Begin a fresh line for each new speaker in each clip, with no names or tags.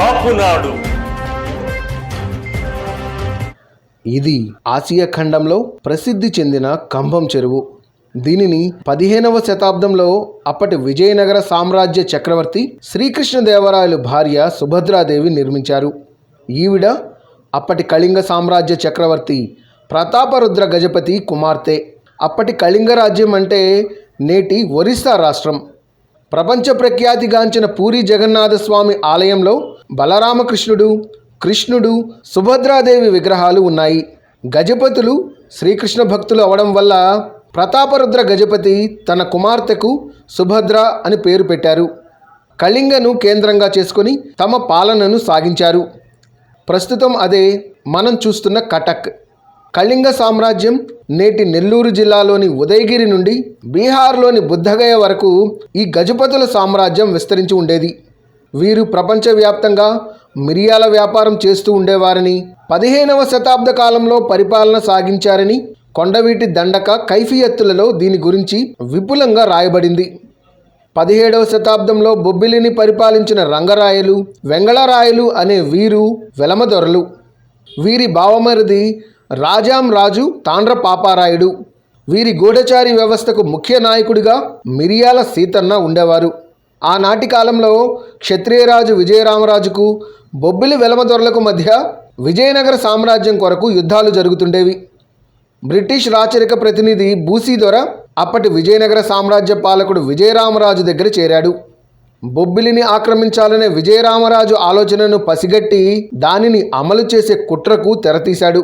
కాపునాడు.
ఇది ఆసియా ఖండంలో ప్రసిద్ధి చెందిన కంభం చెరువు. దీనిని పదిహేనవ శతాబ్దంలో అప్పటి విజయనగర సామ్రాజ్య చక్రవర్తి శ్రీకృష్ణదేవరాయలు భార్య సుభద్రాదేవి నిర్మించారు. ఈవిడ అప్పటి కళింగ సామ్రాజ్య చక్రవర్తి ప్రతాపరుద్ర గజపతి కుమార్తె. అప్పటి కళింగ రాజ్యం అంటే నేటి ఒరిస్సా రాష్ట్రం. ప్రపంచ ప్రఖ్యాతిగాంచిన పూరి జగన్నాథస్వామి ఆలయంలో బలరామకృష్ణుడు కృష్ణుడు సుభద్రాదేవి విగ్రహాలు ఉన్నాయి. గజపతులు శ్రీకృష్ణ భక్తులు అవడం వల్ల ప్రతాపరుద్ర గజపతి తన కుమార్తెకు సుభద్ర అని పేరు పెట్టారు. కళింగను కేంద్రంగా చేసుకొని తమ పాలనను సాగించారు. ప్రస్తుతం అదే మనం చూస్తున్న కటక్. కళింగ సామ్రాజ్యం నేటి నెల్లూరు జిల్లాలోని ఉదయగిరి నుండి బీహార్లోని బుద్ధగయ వరకు ఈ గజపతుల సామ్రాజ్యం విస్తరించి ఉండేది. వీరు ప్రపంచవ్యాప్తంగా మిరియాల వ్యాపారం చేస్తూ ఉండేవారని పదిహేనవ శతాబ్ద కాలంలో పరిపాలన సాగించారని కొండవీటి దండక కైఫియత్తులలో దీని గురించి విపులంగా రాయబడింది. పదిహేడవ శతాబ్దంలో బొబ్బిలిని పరిపాలించిన రంగరాయలు వెంగళరాయలు అనే వీరు వెలమదొరలు. వీరి బావమరిది రాజాం రాజు తాండ్ర పాపారాయుడు. వీరి గూఢచారి వ్యవస్థకు ముఖ్య నాయకుడిగా మిరియాల సీతన్న ఉండేవారు. ఆనాటి కాలంలో క్షత్రియరాజు విజయరామరాజుకు బొబ్బిలి వెలమదొరలకు మధ్య విజయనగర సామ్రాజ్యం కొరకు యుద్ధాలు జరుగుతుండేవి. బ్రిటిష్ రాచరిక ప్రతినిధి బూసీ దొర అప్పటి విజయనగర సామ్రాజ్య పాలకుడు విజయరామరాజు దగ్గర చేరాడు. బొబ్బిలిని ఆక్రమించాలనే విజయరామరాజు ఆలోచనను పసిగట్టి దానిని అమలు చేసే కుట్రకు తెరతీశాడు.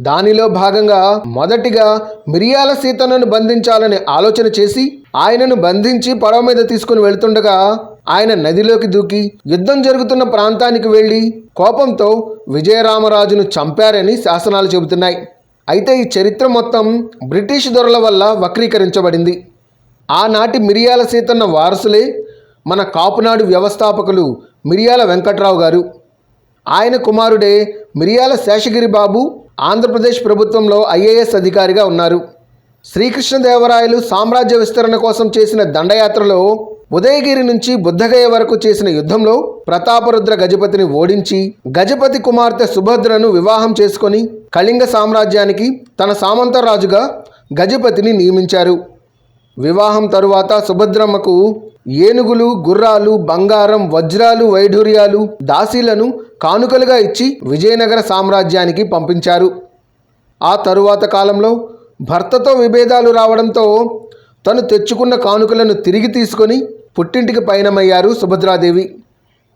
దానిలో భాగంగా మొదటిగా మిరియాల సీతనను బంధించాలనే ఆలోచన చేసి ఆయనను బంధించి పడవ మీద తీసుకుని వెళ్తుండగా ఆయన నదిలోకి దూకి యుద్ధం జరుగుతున్న ప్రాంతానికి వెళ్ళి కోపంతో విజయరామరాజును చంపారని శాసనాలు చెబుతున్నాయి. అయితే ఈ చరిత్ర మొత్తం బ్రిటిష్ దొరల వల్ల వక్రీకరించబడింది. ఆనాటి మిరియాల సీతన్న వారసులే మన కాపునాడు వ్యవస్థాపకులు మిరియాల వెంకట్రావు గారు. ఆయన కుమారుడే మిరియాల శేషగిరి బాబు ఆంధ్రప్రదేశ్ ప్రభుత్వంలో ఐఏఎస్ అధికారిగా ఉన్నారు. శ్రీకృష్ణదేవరాయలు సామ్రాజ్య విస్తరణ కోసం చేసిన దండయాత్రలో ఉదయగిరి నుంచి బుద్ధగయ వరకు చేసిన యుద్ధంలో ప్రతాపరుద్ర గజపతిని ఓడించి గజపతి కుమార్తె సుభద్రను వివాహం చేసుకొని కళింగ సామ్రాజ్యానికి తన సామంతరాజుగా గజపతిని నియమించారు. వివాహం తరువాత సుభద్రమ్మకు ఏనుగులు గుర్రాలు బంగారం వజ్రాలు వైఢూర్యాలు దాసీలను కానుకలుగా ఇచ్చి విజయనగర సామ్రాజ్యానికి పంపించారు. ఆ తరువాత కాలంలో భర్తతో విభేదాలు రావడంతో తను తెచ్చుకున్న కానుకలను తిరిగి తీసుకొని పుట్టింటికి పయనమయ్యారు సుభద్రాదేవి.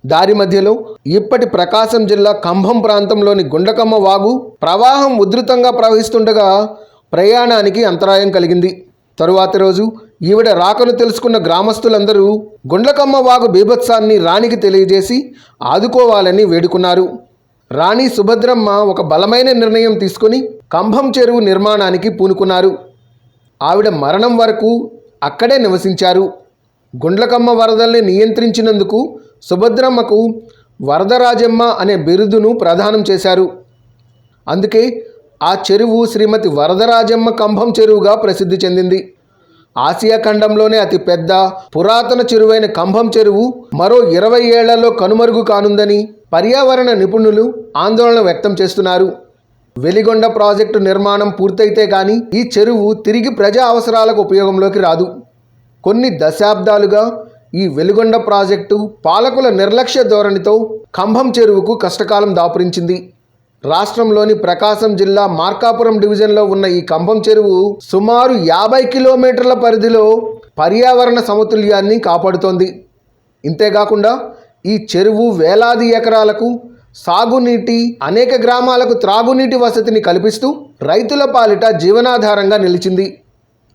దారి మధ్యలో ఇప్పటి ప్రకాశం జిల్లా కంభం ప్రాంతంలోని గుండకమ్మ వాగు ప్రవాహం ఉధృతంగా ప్రవహిస్తుండగా ప్రయాణానికి అంతరాయం కలిగింది. తరువాతి రోజు ఈవిడ రాకను తెలుసుకున్న గ్రామస్తులందరూ గుండ్లకమ్మ వాగు బీభత్సాన్ని రాణికి తెలియజేసి ఆదుకోవాలని వేడుకున్నారు. రాణి సుభద్రమ్మ ఒక బలమైన నిర్ణయం తీసుకుని కంభం చెరువు నిర్మాణానికి పూనుకున్నారు. ఆవిడ మరణం వరకు అక్కడే నివసించారు. గుండ్లకమ్మ వరదల్ని నియంత్రించినందుకు సుభద్రమ్మకు వరదరాజమ్మ అనే బిరుదును ప్రదానం చేశారు. అందుకే ఆ చెరువు శ్రీమతి వరదరాజమ్మ కంభం చెరువుగా ప్రసిద్ధి చెందింది. ఆసియా ఖండంలోనే అతి పెద్ద పురాతన చెరువైన కంభం చెరువు మరో ఇరవై ఏళ్ళలో కనుమరుగు కానుందని పర్యావరణ నిపుణులు ఆందోళన వ్యక్తం చేస్తున్నారు. వెలిగొండ ప్రాజెక్టు నిర్మాణం పూర్తయితే కానీ ఈ చెరువు తిరిగి ప్రజా అవసరాలకు ఉపయోగంలోకి రాదు. కొన్ని దశాబ్దాలుగా ఈ వెలుగొండ ప్రాజెక్టు పాలకుల నిర్లక్ష్య ధోరణితో కంభం చెరువుకు కష్టకాలం దాపురించింది. రాష్ట్రంలోని ప్రకాశం జిల్లా మార్కాపురం డివిజన్లో ఉన్న ఈ కంభం చెరువు సుమారు యాభై కిలోమీటర్ల పరిధిలో పర్యావరణ సమతుల్యాన్ని కాపాడుతోంది. ఇంతేకాకుండా ఈ చెరువు వేలాది ఎకరాలకు సాగునీటి అనేక గ్రామాలకు త్రాగునీటి వసతిని కల్పిస్తూ రైతుల పాలిట జీవనాధారంగా నిలిచింది.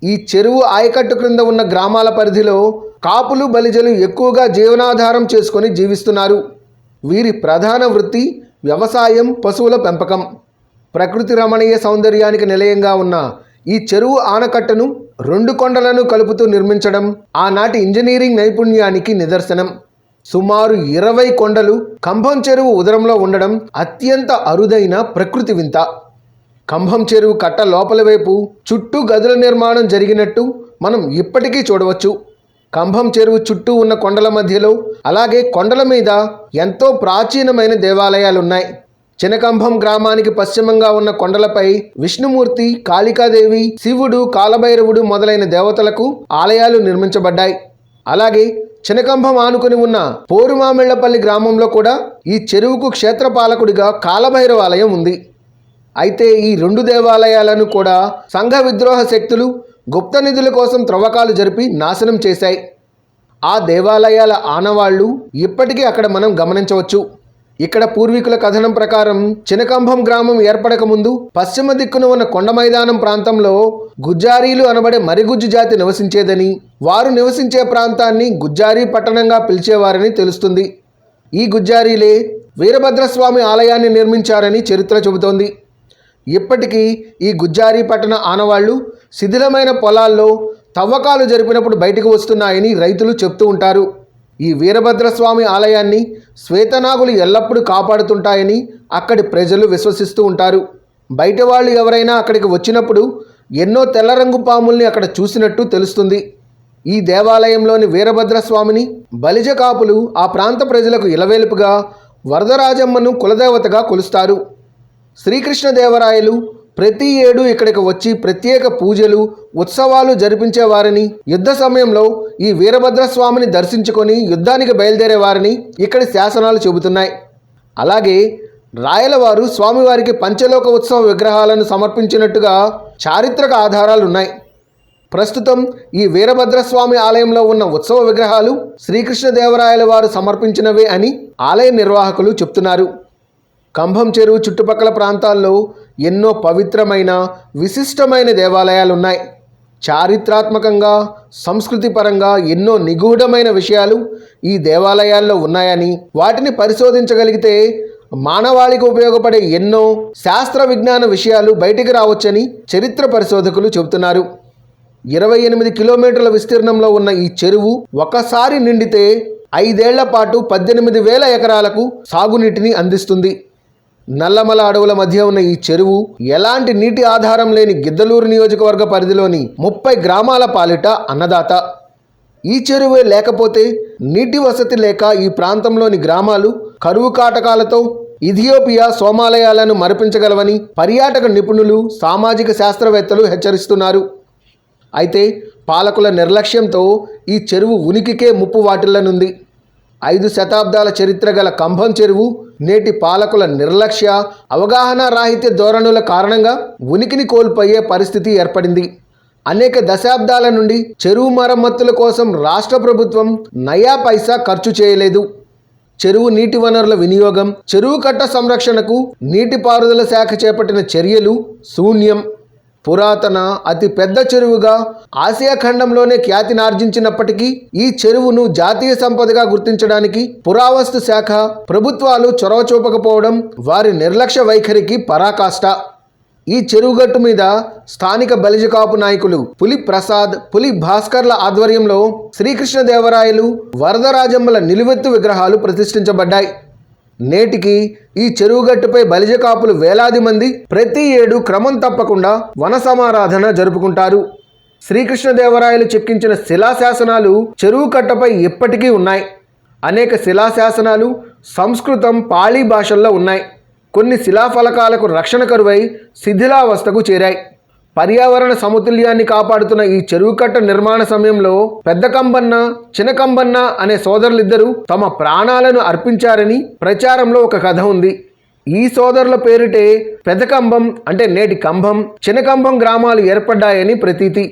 ఈ చెరువు ఆయకట్టు క్రింద ఉన్న గ్రామాల పరిధిలో కాపులు బలిజలు ఎక్కువగా జీవనాధారం చేసుకొని జీవిస్తున్నారు. వీరి ప్రధాన వృత్తి వ్యవసాయం పశువుల పెంపకం. ప్రకృతి రమణీయ సౌందర్యానికి నిలయంగా ఉన్న ఈ చెరువు ఆనకట్టను రెండు కొండలను కలుపుతూ నిర్మించడం ఆనాటి ఇంజనీరింగ్ నైపుణ్యానికి నిదర్శనం. సుమారు ఇరవై కొండలు కంభం చెరువు ఉదరంలో ఉండడం అత్యంత అరుదైన ప్రకృతి వింత. కంభం చెరువు కట్ట లోపల వైపు చుట్టూ గదుల నిర్మాణం జరిగినట్టు మనం ఇప్పటికీ చూడవచ్చు. కంభం చెరువు చుట్టూ ఉన్న కొండల మధ్యలో అలాగే కొండల మీద ఎంతో ప్రాచీనమైన దేవాలయాలున్నాయి. చినకంభం గ్రామానికి పశ్చిమంగా ఉన్న కొండలపై విష్ణుమూర్తి కాళికాదేవి శివుడు కాలభైరవుడు మొదలైన దేవతలకు ఆలయాలు నిర్మించబడ్డాయి. అలాగే చినకంభం ఆనుకుని ఉన్న పోరుమామిళ్ళపల్లి గ్రామంలో కూడా ఈ చెరువుకు క్షేత్రపాలకుడిగా కాలభైరవ ఆలయం ఉంది. అయితే ఈ రెండు దేవాలయాలను కూడా సంఘ విద్రోహ శక్తులు గుప్త నిధుల కోసం త్రవ్వకాలు జరిపి నాశనం చేశాయి. ఆ దేవాలయాల ఆనవాళ్ళు ఇప్పటికీ అక్కడ మనం గమనించవచ్చు. ఇక్కడ పూర్వీకుల కథనం ప్రకారం చినకంభం గ్రామం ఏర్పడక ముందు పశ్చిమ దిక్కున ఉన్న కొండ మైదానం ప్రాంతంలో గుజ్జారీలు అనబడే మరిగుజ్జు జాతి నివసించేదని వారు నివసించే ప్రాంతాన్ని గుజ్జారీ పట్టణంగా పిలిచేవారని తెలుస్తుంది. ఈ గుజ్జారీలే వీరభద్రస్వామి ఆలయాన్ని నిర్మించారని చరిత్ర చెబుతోంది. ఇప్పటికీ ఈ గుజ్జారీ పట్టణ ఆనవాళ్ళు శిథిలమైన పొలాల్లో తవ్వకాలు జరిపినప్పుడు బయటకు వస్తున్నాయని రైతులు చెప్తూ ఉంటారు. ఈ వీరభద్రస్వామి ఆలయాన్ని శ్వేతనాగులు ఎల్లప్పుడూ కాపాడుతుంటాయని అక్కడి ప్రజలు విశ్వసిస్తూ ఉంటారు. బయట వాళ్ళు ఎవరైనా అక్కడికి వచ్చినప్పుడు ఎన్నో తెల్ల రంగు పాముల్ని అక్కడ చూసినట్టు తెలుస్తుంది. ఈ దేవాలయంలోని వీరభద్రస్వామిని బలిజ కాపులు ఆ ప్రాంత ప్రజలకు ఇలవేలుపుగా వరదరాజమ్మను కులదేవతగా కొలుస్తారు. శ్రీకృష్ణదేవరాయలు ప్రతి ఏడు ఇక్కడికి వచ్చి ప్రత్యేక పూజలు ఉత్సవాలు జరిపించేవారని యుద్ధ సమయంలో ఈ వీరభద్రస్వామిని దర్శించుకొని యుద్ధానికి బయలుదేరేవారని ఇక్కడి శాసనాలు చెబుతున్నాయి. అలాగే రాయలవారు స్వామివారికి పంచలోక ఉత్సవ విగ్రహాలను సమర్పించినట్టుగా చారిత్రక ఆధారాలున్నాయి ప్రస్తుతం ఈ వీరభద్రస్వామి ఆలయంలో ఉన్న ఉత్సవ విగ్రహాలు శ్రీకృష్ణదేవరాయల వారు సమర్పించినవే అని ఆలయ నిర్వాహకులు చెప్తున్నారు. కంభం చెరువు చుట్టుపక్కల ప్రాంతాల్లో ఎన్నో పవిత్రమైన విశిష్టమైన దేవాలయాలు ఉన్నాయి చారిత్రాత్మకంగా సంస్కృతిపరంగా ఎన్నో నిగూఢమైన విషయాలు ఈ దేవాలయాల్లో ఉన్నాయని వాటిని పరిశోధించగలిగితే మానవాళికి ఉపయోగపడే ఎన్నో శాస్త్ర విజ్ఞాన విషయాలు బయటికి రావచ్చని చరిత్ర పరిశోధకులు చెబుతున్నారు. ఇరవై ఎనిమిది కిలోమీటర్ల విస్తీర్ణంలో ఉన్న ఈ చెరువు ఒకసారి నిండితే ఐదేళ్ళ పాటు పద్దెనిమిది వేల ఎకరాలకు సాగునీటిని అందిస్తుంది. నల్లమల అడవుల మధ్య ఉన్న ఈ చెరువు ఎలాంటి నీటి ఆధారం లేని గిద్దలూరు నియోజకవర్గ పరిధిలోని ముప్పై గ్రామాల పాలిట అన్నదాత. ఈ చెరువే లేకపోతే నీటి వసతి లేక ఈ ప్రాంతంలోని గ్రామాలు కరువు కాటకాలతో ఇథియోపియా సోమాలయాలను మరిపించగలవని పర్యాటక నిపుణులు సామాజిక శాస్త్రవేత్తలు హెచ్చరిస్తున్నారు. అయితే పాలకుల నిర్లక్ష్యంతో ఈ చెరువు ఉనికికే ముప్పు వాటిల్లనుంది. ఐదు శతాబ్దాల చరిత్ర గల కంభం చెరువు నేటి పాలకుల నిర్లక్ష్య అవగాహన రాహిత్య ధోరణుల కారణంగా ఉనికిని కోల్పోయే పరిస్థితి ఏర్పడింది. అనేక దశాబ్దాల నుండి చెరువు మరమ్మతుల కోసం రాష్ట్ర ప్రభుత్వం నయా పైసా ఖర్చు చేయలేదు. చెరువు నీటి వనరుల వినియోగం చెరువు కట్ట సంరక్షణకు నీటిపారుదల శాఖ చేపట్టిన చర్యలు శూన్యం. పురాతన అతి పెద్ద చెరువుగా ఆసియా ఖండంలోనే ఖ్యాతినార్జించినప్పటికీ ఈ చెరువును జాతీయ సంపదగా గుర్తించడానికి పురావస్తు శాఖ ప్రభుత్వాలు చొరవ చూపకపోవడం వారి నిర్లక్ష్య వైఖరికి పరాకాష్ట. ఈ చెరువుగట్టు మీద స్థానిక బలిజకాపు నాయకులు పులి ప్రసాద్ పులి భాస్కర్ల ఆధ్వర్యంలో శ్రీకృష్ణదేవరాయలు వరదరాజమ్మల నిలువెత్తు విగ్రహాలు ప్రతిష్ఠించబడ్డాయి. నేటికి ఈ చెరువుగట్టుపై బలిజ కాపులు వేలాది మంది ప్రతి ఏడు క్రమం తప్పకుండా వన సమారాధన జరుపుకుంటారు. శ్రీకృష్ణదేవరాయలు చెక్కించిన శిలాశాసనాలు చెరువు కట్టపై ఇప్పటికీ ఉన్నాయి. అనేక శిలాశాసనాలు సంస్కృతం పాళీ భాషల్లో ఉన్నాయి. కొన్ని శిలాఫలకాలకు రక్షణ కరువై శిథిలావస్థకు చేరాయి. పర్యావరణ సమతుల్యాన్ని కాపాడుతున్న ఈ చెరువు కట్ట నిర్మాణ సమయంలో పెద్ద కంబన్న చిన్న కంబన్న అనే సోదరులిద్దరూ తమ ప్రాణాలను అర్పించారని ప్రచారంలో ఒక కథ ఉంది. ఈ సోదరుల పేరిటే పెద్ద కంబం అంటే నేటి కంభం చినకంబం గ్రామాలు ఏర్పడ్డాయని ప్రతీతి.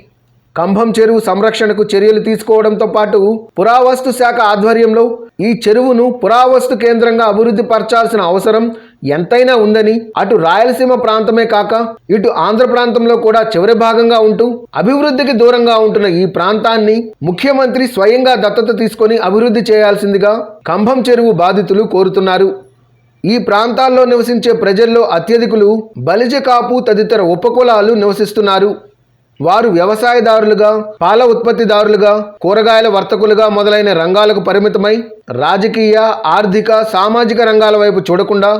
కంభం చెరువు సంరక్షణకు చర్యలు తీసుకోవడంతో పాటు పురావస్తు శాఖ ఆధ్వర్యంలో ఈ చెరువును పురావస్తు కేంద్రంగా అభివృద్ధి పరచాల్సిన అవసరం ఎంతైనా ఉందని అటు రాయలసీమ ప్రాంతమే కాక ఇటు ఆంధ్ర ప్రాంతంలో కూడా చివరి భాగంగా ఉంటూ అభివృద్ధికి దూరంగా ఉంటున్న ఈ ప్రాంతాన్ని ముఖ్యమంత్రి స్వయంగా దత్తత తీసుకొని అభివృద్ధి చేయాల్సిందిగా కంభం చెరువు బాధితులు కోరుతున్నారు. ఈ ప్రాంతాల్లో నివసించే ప్రజల్లో అత్యధికులు బలిజ కాపు తదితర ఉపకులాలు నివసిస్తున్నారు. వారు వ్యవసాయదారులుగా పాల ఉత్పత్తిదారులుగా కూరగాయల వర్తకులుగా మొదలైన రంగాలకు పరిమితమై రాజకీయ ఆర్థిక సామాజిక రంగాల వైపు చూడకుండా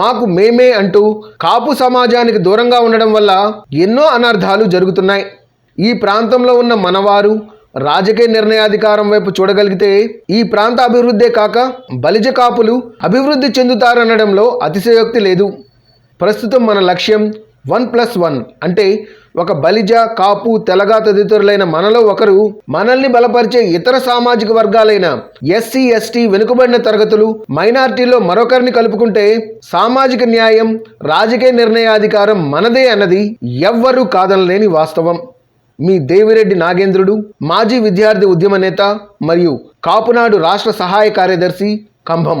మాకు మేమే అంటూ కాపు సమాజానికి దూరంగా ఉండడం వల్ల ఎన్నో అనర్థాలు జరుగుతున్నాయి. ఈ ప్రాంతంలో ఉన్న మనవారు రాజకీయ నిర్ణయాధికారం వైపు చూడగలిగితే ఈ ప్రాంత అభివృద్ధే కాక బలిజ కాపులు అభివృద్ధి చెందుతారనడంలో అతిశయోక్తి లేదు. ప్రస్తుతం మన లక్ష్యం వన్ ప్లస్ వన్ అంటే ఒక బలిజ కాపు తెలగ తదితరులైన మనలో ఒకరు మనల్ని బలపరిచే ఇతర సామాజిక వర్గాలైన ఎస్సీ ఎస్టీ వెనుకబడిన తరగతులు మైనార్టీలో మరొకరిని కలుపుకుంటే సామాజిక న్యాయం రాజకీయ నిర్ణయాధికారం మనదే అన్నది ఎవ్వరూ కాదనలేని వాస్తవం. మీ దేవిరెడ్డి నాగేంద్రుడు మాజీ విద్యార్థి ఉద్యమ నేత మరియు కాపునాడు రాష్ట్ర సహాయ కార్యదర్శి కంభం.